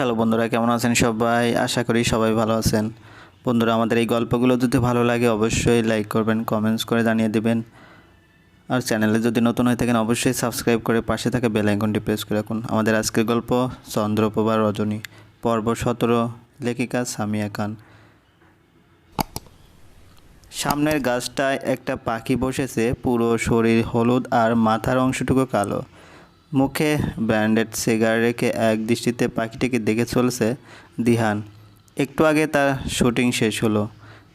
Hello বন্ধুরা, কেমন আছেন সবাই? আশা করি সবাই ভালো আছেন। বন্ধুরা, আমাদের এই গল্পগুলো যদি ভালো লাগে, অবশ্যই লাইক করবেন কমেন্টস করে জানিয়ে দেবেন। আর চ্যানেলে যদি নতুন হয়ে থাকেন, অবশ্যই সাবস্ক্রাইব করে পাশে থাকা বেল আইকনটি প্রেস করে রাখুন। আমাদের আজকের গল্প চন্দ্রপ্রভা রজনী, পর্ব সতেরো, লেখিকা সামিয়া খান। সামনের গাছটায় একটা পাখি বসেছে, পুরো শরীর হলুদ আর মাথার অংশটুকু কালো। মুখে ব্র্যান্ডেড সিগার রেখে এক দৃষ্টিতে পাখিটিকে দেখে চলছে দিহান। একটু আগে তার শুটিং শেষ হলো।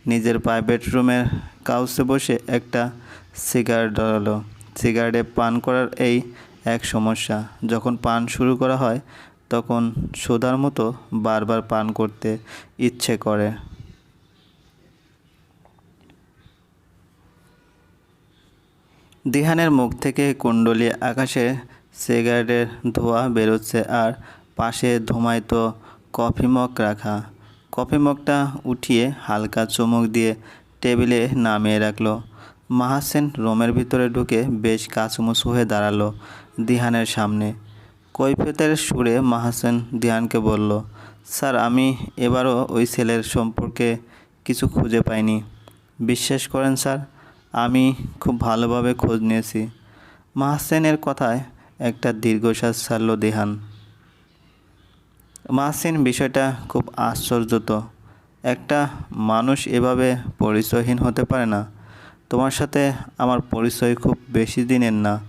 নিজের প্রাইভেট রুমের কাউসে বসে একটা সিগারেট ধরালো। সিগারেটে পান করার এই এক সমস্যা। যখন পান শুরু করা হয়, তখন সোদার মতো বারবার পান করতে ইচ্ছে করে। দিহানের মুখ থেকে কুণ্ডলী আকাশে সিগারেটের ধোঁয়া বেরোচ্ছে আর পাশে ধুমায়িত কফি মগ রাখা। কফি মগটা উঠিয়ে হালকা চুমুক দিয়ে টেবিলে নামিয়ে রাখল। মাহাসেন রুমের ভিতরে ঢুকে বেশ কাছুমুছু হয়ে দাঁড়াল দিহানের সামনে। কৈফিয়তের সুরে মাহাসেন দিহানকে বলল, স্যার, আমি এবারও ওই ছেলের সম্পর্কে কিছু খুঁজে পাইনি। বিশ্বাস করেন স্যার, আমি খুব ভালোভাবে খোঁজ নিয়েছি। মাহসেনের কথায় একটা দীর্ঘশ্বাস ছাড়ল দেহান। মাহসিন বিষয়টা খুব আশ্চর্য তো একটা মানুষ এভাবে পরিচয়হীন হতে পারে না। তোমার সাথে আমার পরিচয় খুব বেশি দিনের না।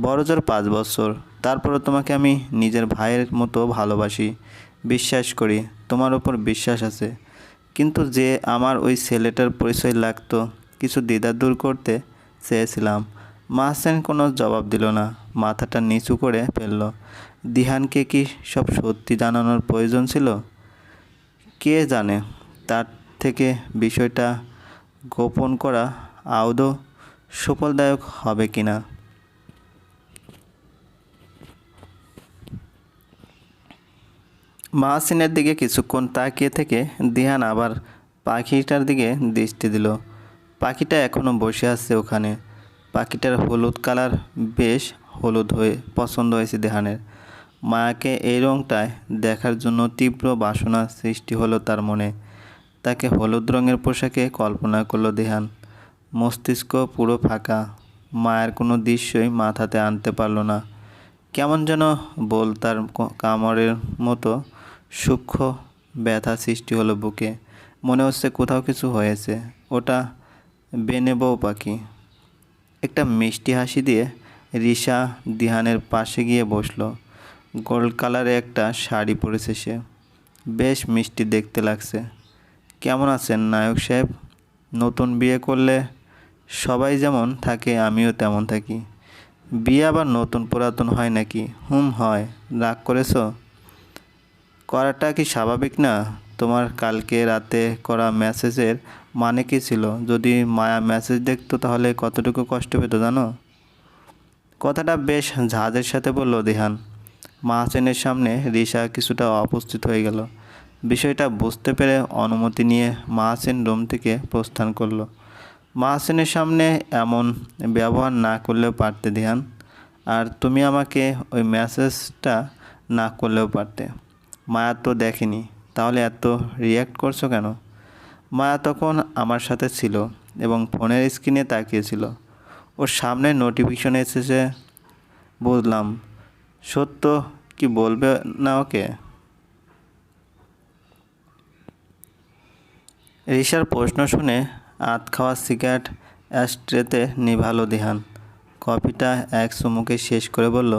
বড়জোর পাঁচ বছর। তারপরে তোমাকে আমি নিজের ভাইয়ের মতো ভালোবাসি, বিশ্বাস করি, তোমার ওপর বিশ্বাস আছে। কিন্তু যে আমার ওই ছেলেটার পরিচয় লাগতো, কিছু দ্বিধা দূর করতে চেয়েছিলাম। মাহসেন কোনো জবাব দিল না। মাথাটা নিচু করে ফেলল। দিহানকে কি সব সত্যি জানানোর প্রয়োজন ছিল? কে জানে? তার থেকে বিষয়টা গোপন করা আদৌ সুফলদায়ক হবে কিনা মাহসিনের দিকে কিছুক্ষণ তাকিয়ে থেকে দিহান আবার পাখিটার দিকে দৃষ্টি দিল। পাখিটা এখনও বসে আছে ওখানে। পাখিটার হলুদ কালার বেশ হলুদ হয়ে পছন্দ হয়েছে দেহানের। মায়াকে এই রঙটায় দেখার জন্য তীব্র বাসনা সৃষ্টি হলো তার মনে। তাকে হলুদ রঙের পোশাকে কল্পনা করল দেহান। মস্তিষ্ক পুরো ফাঁকা। মায়ের কোনো দৃশ্যই মাথাতে আনতে পারল না। কেমন যেন বল তার কামড়ের মতো সূক্ষ্ম ব্যথা সৃষ্টি হলো বুকে। মনে হচ্ছে কোথাও কিছু হয়েছে। ওটা বেনেবও পাখি। একটা মিষ্টি হাসি দিয়ে রিসা দিহানের পাশে গিয়ে বসল। গোল্ড কালারে একটা শাড়ি পরেছে সে। বেশ মিষ্টি দেখতে লাগছে। কেমন আছেন নায়ক সাহেব? নতুন বিয়ে করলে সবাই যেমন থাকে, আমিও তেমন থাকি। বিয়ে আবার নতুন পুরাতন হয় নাকি? হুম, হয়। রাগ করেছ? করাটা কি স্বাভাবিক না? তোমার কালকে রাতে করা মেসেজের মানে কী ছিল? যদি মায়া মেসেজ দেখতো তাহলে কতটুকু কষ্ট পেতো জানো? কথাটা বেশ ঝাঁজের সাথে বলল, দিহান, মাহাসেনের সামনে রিসা কিছুটা অপস্থিত হয়ে গেল। বিষয়টা বুঝতে পেরে অনুমতি নিয়ে মাহাসেন রুম থেকে প্রস্থান করল। মাহাসেনের সামনে এমন ব্যবহার না করলেও পারতে ধ্যান আর তুমি আমাকে ওই মেসেজটা না করলেও পারতে। মায়া তো দেখেনি, তাহলে এত রিয়্যাক্ট করছ কেন? মায়া তখন আমার সাথে ছিল এবং ফোনের স্ক্রিনে তাকিয়েছিল। ওর সামনে নোটিফিকেশন এসেছে। বুঝলাম। সত্য কি বলবে না ওকে? রিসার প্রশ্ন শুনে আত খাওয়া সিগারেট অ্যাস্ট্রেতে নিভালো দিহান। কফিটা এক চুমুকে শেষ করে বলল,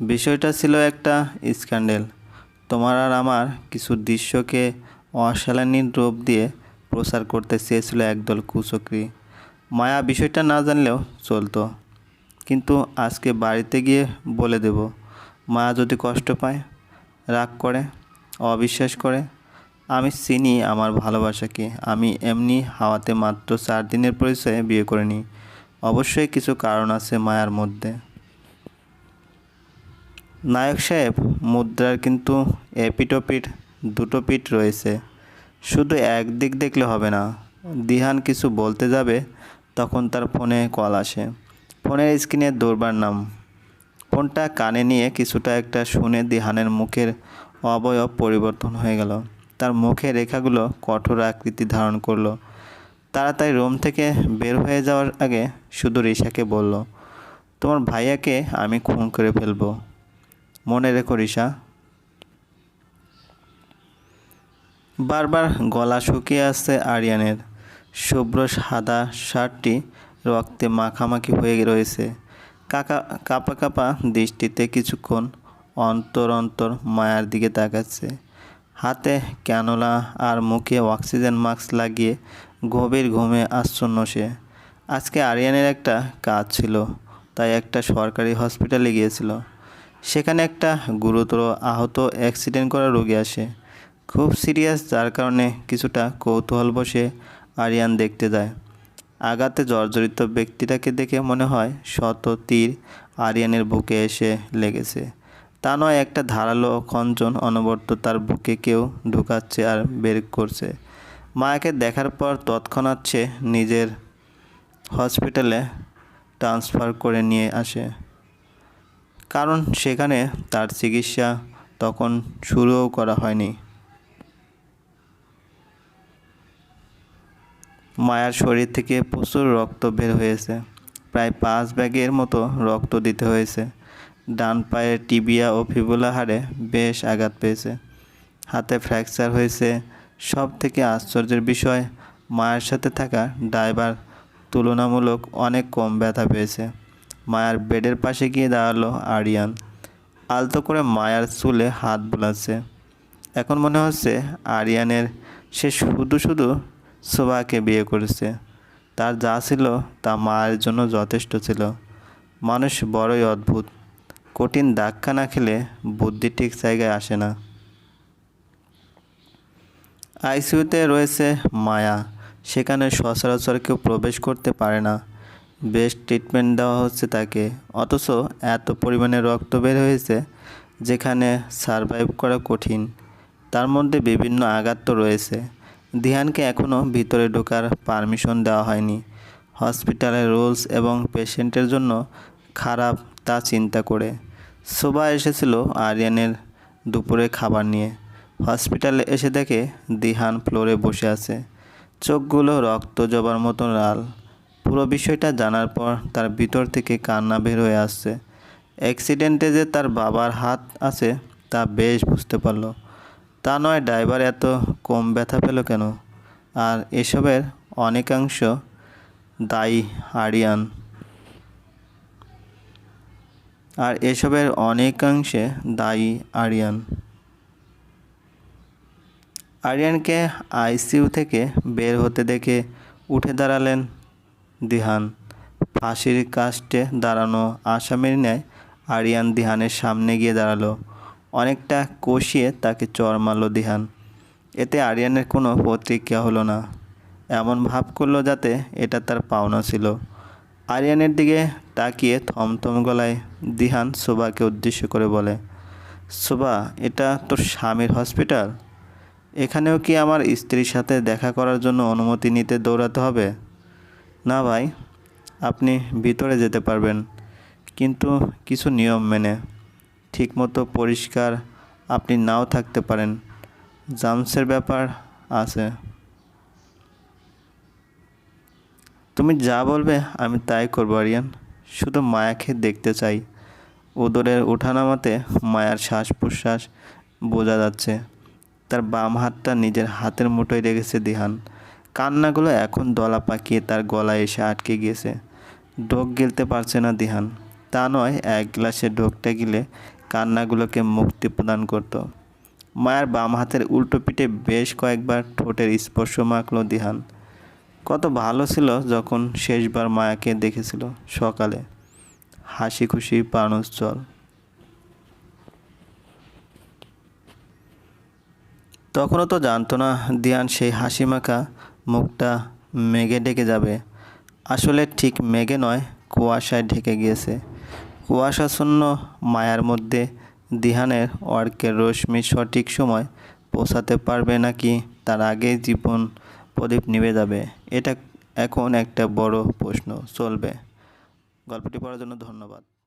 বিষয়টা ছিল একটা স্ক্যান্ডেল। তোমার আর আমার কিছু দৃশ্যকে অশালীন রূপ দিয়ে প্রচার করতে চেয়েছিল একদল কুচক্রি। মায়া বিষয়টা না জানলেও চলতো। কিন্তু আজকে বাড়িতে গিয়ে বলে দেব, মায়া যদি কষ্ট পায়, রাগ করে, অবিশ্বাস করে, আমি চিনি আমার ভালোবাসাকে। আমি এমনি হাওয়াতে মাত্র চার দিনের পরিচয়ে বিয়ে করিনি। অবশ্যই কিছু কারণ আছে মায়ার মধ্যে। নায়ক সাহেব, মুদ্রার কিন্তু এপিটোপিট দুটো পিঠ রয়েছে। শুধু একদিক দেখলে হবে না, দিহান কিছু বলতে যাবে তখন তার ফোনে কল আসে। ফোনের স্ক্রিনে দৌড়বার নাম। ফোনটা কানে নিয়ে কিছুটা একটা শুনে দিহানের মুখের অবয়ব পরিবর্তন হয়ে গেল। তার মুখের রেখাগুলো কঠোর আকৃতি ধারণ করল। তাড়াতাড়ি রুম থেকে বের হয়ে যাওয়ার আগে শুধু রিশাকে বলল, তোমার ভাইয়াকে আমি খুন করে ফেলব। মনে রেখো রিশা। বারবার গলা শুকিয়ে আসছে আরিয়ানের। শুভ্র সাদা শার্টটি রক্তে মাখামাখি হয়ে রয়েছে। কাকা, কাপা কাপা দৃষ্টিতে কিছুক্ষণ অন্তর অন্তর মায়ার দিকে তাকাচ্ছে। হাতে ক্যানোলা আর মুখে অক্সিজেন মাস্ক লাগিয়ে গভীর ঘুমে আচ্ছন্ন সে। আজকে আরিয়ানের একটা কাজ ছিল, তাই একটা সরকারি হসপিটালে গিয়েছিল। সেখানে একটা গুরুতর আহত অ্যাক্সিডেন্ট করা রোগী আসে। খুব সিরিয়াস, যার কারণে কিছুটা কৌতূহল বসে আরিয়ান দেখতে যায়। আঘাতে জর্জরিত ব্যক্তিটাকে দেখে মনে হয় শত তীর আরিয়ানের বুকে এসে লেগেছে। তা নয়, একটা ধারালো খঞ্জন অনবরত তার বুকে কেউ ঢুকাচ্ছে আর বের করছে। মায়াকে দেখার পর তৎক্ষণাৎ সে নিজের হসপিটালে ট্রান্সফার করে নিয়ে আসে। কারণ সেখানে তার চিকিৎসা তখন শুরুও করা হয়নি। মায়ার শরীর থেকে প্রচুর রক্ত বের হয়েছে। প্রায় পাঁচ ব্যাগের মতো রক্ত দিতে হয়েছে। ডান পায়ে টিবিয়া ও ফিবুলা হাড়ে বেশ আঘাত পেয়েছে। হাতে ফ্র্যাকচার হয়েছে। সব থেকে আশ্চর্যের বিষয়, মায়ের সাথে থাকা ড্রাইভার তুলনামূলক অনেক কম ব্যথা পেয়েছে। মায়ার বেডের পাশে গিয়ে দাঁড়াল আরিয়ান। আলতো করে মায়ার চুলে হাত বোলাচ্ছে। এখন মনে হচ্ছে আরিয়ানের সে শুধু শুধু সোবাকে বিয়ে করেছে। তার যা ছিল তা মায়ের জন্য যথেষ্ট ছিল। মানুষ বড়ই অদ্ভুত। কঠিন ধাক্কা না খেলে বুদ্ধি ঠিক জায়গায় আসে না। আইসিইউতে রয়েছে মায়া। সেখানে সচরাচর কেউ প্রবেশ করতে পারে না। বেস্ট ট্রিটমেন্ট দেওয়া হচ্ছে তাকে। অথচ এত পরিমাণে রক্ত বের হয়েছে যেখানে সারভাইভ করা কঠিন। তার মধ্যে বিভিন্ন আঘাত তো রয়েছে। দিহানকে এখনও ভিতরে ঢোকার পারমিশন দেওয়া হয়নি। হসপিটালের রুলস এবং পেশেন্টের জন্য খারাপ তা চিন্তা করে। শোভা এসেছিল আরিয়ানের দুপুরে খাবার নিয়ে। হসপিটালে এসে দেখে দিহান ফ্লোরে বসে আছে। চোখগুলো রক্ত জবার মতো লাল। পুরো বিষয়টা জানার পর তার ভিতর থেকে কান্না বের হয়ে আসছে। অ্যাক্সিডেন্টে যে তার বাবার হাত আছে তা বেশ বুঝতে পারল। তা নয়, ড্রাইভার এত কম ব্যথা পেল কেন? আর এসবের অনেকাংশ দায়ী আরিয়ান। আর এসবের অনেকাংশে দায়ী আরিয়ান। আরিয়ানকে আইসিইউ থেকে বের হতে দেখে উঠে দাঁড়ালেন দিহান। ফাঁসির কাস্টে দাঁড়ানো আসামির ন্যায় আরিয়ান দিহানের সামনে গিয়ে দাঁড়াল। অনেকটা কষিয়ে তাকে চর মারল দিহান। এতে আরিয়ানের কোনো প্রতিক্রিয়া হলো না। এমন ভাব করল যাতে এটা তার পাওনা ছিল। আরিয়ানের দিকে তাকিয়ে থমথম গলায় দিহান শোভাকে উদ্দেশ্য করে বলে, শোভা, এটা তোর স্বামীর হসপিটাল? এখানেও কি আমার স্ত্রীর সাথে দেখা করার জন্য অনুমতি নিতে দৌড়াতে হবে? না ভাই, আপনি ভিতরে যেতে পারবেন, কিন্তু কিছু নিয়ম মেনে। ঠিকমতো পরিষ্কার আপনি নাও থাকতে পারেন। জামসের ব্যাপার আছে। তুমি যা বলবে আমি তাই করব, আরিয়ান। শুধু মায়াকে দেখতে চাই। উদরের ওঠানামাতে মায়ার শ্বাস প্রশ্বাস বোঝা যাচ্ছে। তার বাম হাতটা নিজের হাতের মুঠোয় রেখেছে দিহান। কান্নাগুলো এখন দলা পাকিয়ে তার গলায় এসে আটকে গিয়েছে। ঢোক গিলতে পারছে না দিহান। তা নয়, এক গ্লাসে ঢোকটা গিলে কান্নাগুলোকে মুক্তি প্রদান করত। মায়ের বাম হাতের উল্টো পিঠে বেশ কয়েকবার ঠোঁটের স্পর্শ মাখল দিহান। কত ভালো ছিল যখন শেষবার মায়াকে দেখেছিল সকালে। হাসি খুশি প্রাণোজ্জ্বল তখনও তো জানতো না দিয়ান সেই হাসি মাখা মুখটা মেঘে ডেকে যাবে। আসলে ঠিক মেঘে নয়, কুয়াশায় ঢেকে গিয়েছে। কুয়াশাশূন্য মায়ার মধ্যে দিহানের অর্কের রশ্মি সঠিক সময় পৌঁছাতে পারবে নাকি তার আগেই জীবন প্রদীপ নিভে যাবে? এটা এখন একটা বড় প্রশ্ন, চলবে। গল্পটি পড়ার জন্য ধন্যবাদ।